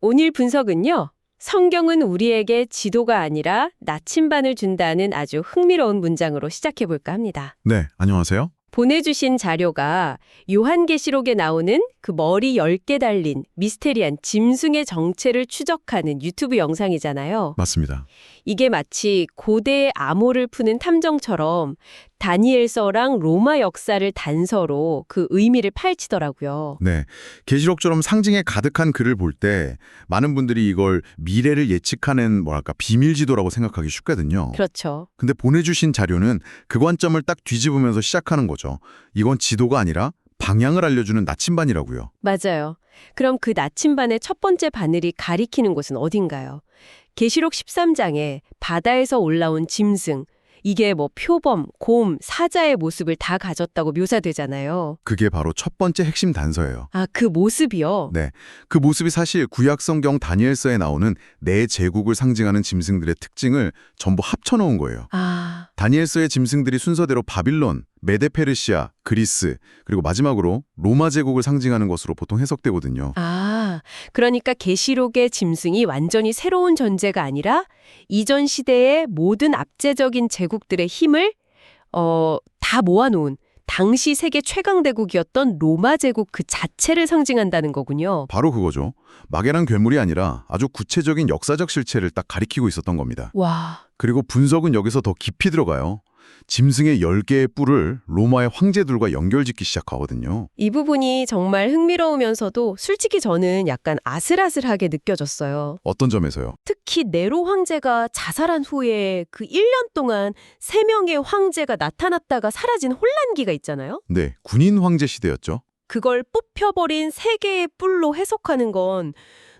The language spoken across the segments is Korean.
오늘 분석은요. 성경은 우리에게 지도가 아니라 나침반을 준다는 아주 흥미로운 문장으로 시작해 볼까 합니다. 네, 안녕하세요. 보내주신 자료가 요한계시록에 나오는 그 머리 10개 달린 미스테리한 짐승의 정체를 추적하는 유튜브 영상이잖아요. 맞습니다. 이게 마치 고대의 암호를 푸는 탐정처럼 다니엘서랑 로마 역사를 단서로 그 의미를 파헤치더라고요. 네, 계시록처럼 상징에 가득한 글을 볼 때 많은 분들이 이걸 미래를 예측하는 뭐랄까 비밀 지도라고 생각하기 쉽거든요. 그렇죠. 근데 보내주신 자료는 그 관점을 딱 뒤집으면서 시작하는 거죠. 이건 지도가 아니라 방향을 알려주는 나침반이라고요. 맞아요. 그럼 그 나침반의 첫 번째 바늘이 가리키는 곳은 어딘가요? 계시록 13장에 바다에서 올라온 짐승, 이게 뭐 표범, 곰, 사자의 모습을 다 가졌다고 묘사되잖아요. 그게 바로 첫 번째 핵심 단서예요. 아, 그 모습이요? 네, 그 모습이 사실 구약 성경 다니엘서에 나오는 네 제국을 상징하는 짐승들의 특징을 전부 합쳐놓은 거예요. 아, 다니엘서의 짐승들이 순서대로 바빌론, 메데페르시아, 그리스, 그리고 마지막으로 로마 제국을 상징하는 것으로 보통 해석되거든요. 아, 그러니까 계시록의 짐승이 완전히 새로운 존재가 아니라 이전 시대의 모든 압제적인 제국들의 힘을 어, 다 모아놓은 당시 세계 최강 대국이었던 로마 제국 그 자체를 상징한다는 거군요. 바로 그거죠. 막연한 괴물이 아니라 아주 구체적인 역사적 실체를 딱 가리키고 있었던 겁니다. 와, 그리고 분석은 여기서 더 깊이 들어가요. 짐승의 10개의 뿔을 로마의 황제들과 연결짓기 시작하거든요. 이 부분이 정말 흥미로우면서도 솔직히 저는 약간 아슬아슬하게 느껴졌어요. 어떤 점에서요? 특히 네로 황제가 자살한 후에 그 1년 동안 세명의 황제가 나타났다가 사라진 혼란기가 있잖아요. 네, 군인 황제 시대였죠. 그걸 뽑혀버린 세 개의 뿔로 해석하는 건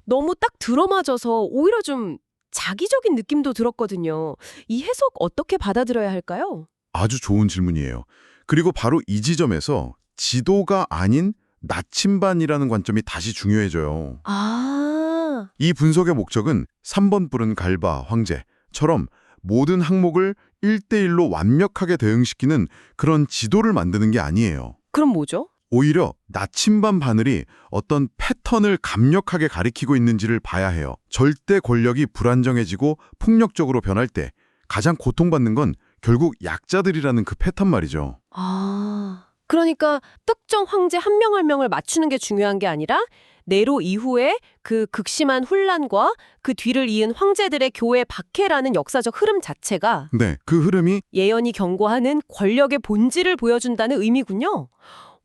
너무 딱 들어맞아서 오히려 좀 자기적인 느낌도 들었거든요. 이 해석 어떻게 받아들여야 할까요? 아주 좋은 질문이에요. 그리고 바로 이 지점에서 지도가 아닌 나침반이라는 관점이 다시 중요해져요. 아, 이 분석의 목적은 3번 뿔은 갈바, 황제처럼 모든 항목을 1대1로 완벽하게 대응시키는 그런 지도를 만드는 게 아니에요. 그럼 뭐죠? 오히려 나침반 바늘이 어떤 패턴을 강력하게 가리키고 있는지를 봐야 해요. 절대 권력이 불안정해지고 폭력적으로 변할 때 가장 고통받는 건 결국 약자들이라는 그 패턴 말이죠. 아, 그러니까 특정 황제 한 명 한 명을 맞추는 게 중요한 게 아니라 네로 이후에 그 극심한 혼란과 그 뒤를 이은 황제들의 교회 박해라는 역사적 흐름 자체가 네, 그 흐름이 예언이 경고하는 권력의 본질을 보여준다는 의미군요.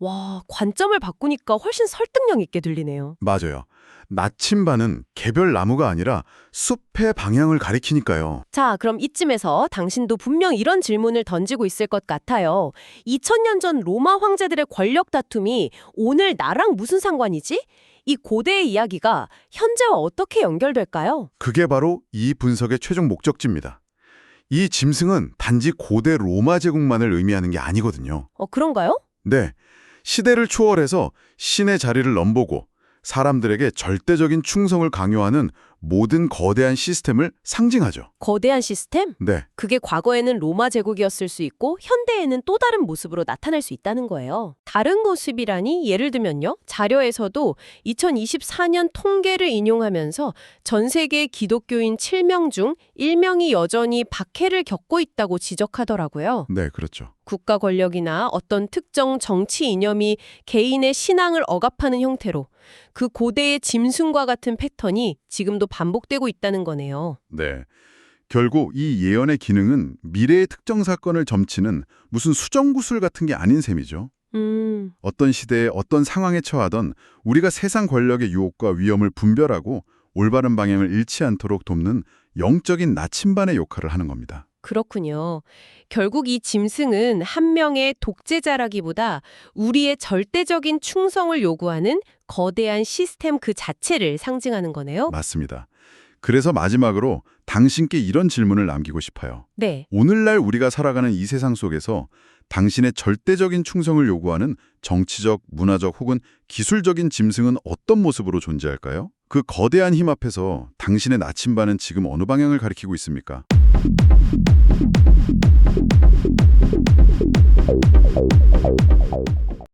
와, 관점을 바꾸니까 훨씬 설득력 있게 들리네요. 맞아요. 나침반은 개별 나무가 아니라 숲의 방향을 가리키니까요. 자, 그럼 이쯤에서 당신도 분명 이런 질문을 던지고 있을 것 같아요. 2000년 전 로마 황제들의 권력 다툼이 오늘 나랑 무슨 상관이지? 이 고대의 이야기가 현재와 어떻게 연결될까요? 그게 바로 이 분석의 최종 목적지입니다. 이 짐승은 단지 고대 로마 제국만을 의미하는 게 아니거든요. 어, 그런가요? 네, 시대를 초월해서 신의 자리를 넘보고 사람들에게 절대적인 충성을 강요하는 모든 거대한 시스템을 상징하죠. 거대한 시스템? 네, 그게 과거에는 로마 제국이었을 수 있고 현대에는 또 다른 모습으로 나타날 수 있다는 거예요. 다른 모습이라니 예를 들면요. 자료에서도 2024년 통계를 인용하면서 전 세계 기독교인 7명 중 1명이 여전히 박해를 겪고 있다고 지적하더라고요. 네, 그렇죠. 국가 권력이나 어떤 특정 정치 이념이 개인의 신앙을 억압하는 형태로 그 고대의 짐승과 같은 패턴이 지금도 반복되고 있다는 거네요. 네. 결국 이 예언의 기능은 미래의 특정 사건을 점치는 무슨 수정구슬 같은 게 아닌 셈이죠. 음, 어떤 시대에 어떤 상황에 처하던 우리가 세상 권력의 유혹과 위험을 분별하고 올바른 방향을 잃지 않도록 돕는 영적인 나침반의 역할을 하는 겁니다. 그렇군요. 결국 이 짐승은 한 명의 독재자라기보다 우리의 절대적인 충성을 요구하는 거대한 시스템 그 자체를 상징하는 거네요. 맞습니다. 그래서 마지막으로 당신께 이런 질문을 남기고 싶어요. 네. 오늘날 우리가 살아가는 이 세상 속에서 당신의 절대적인 충성을 요구하는 정치적, 문화적 혹은 기술적인 짐승은 어떤 모습으로 존재할까요? 그 거대한 힘 앞에서 당신의 나침반은 지금 어느 방향을 가리키고 있습니까? Thank you.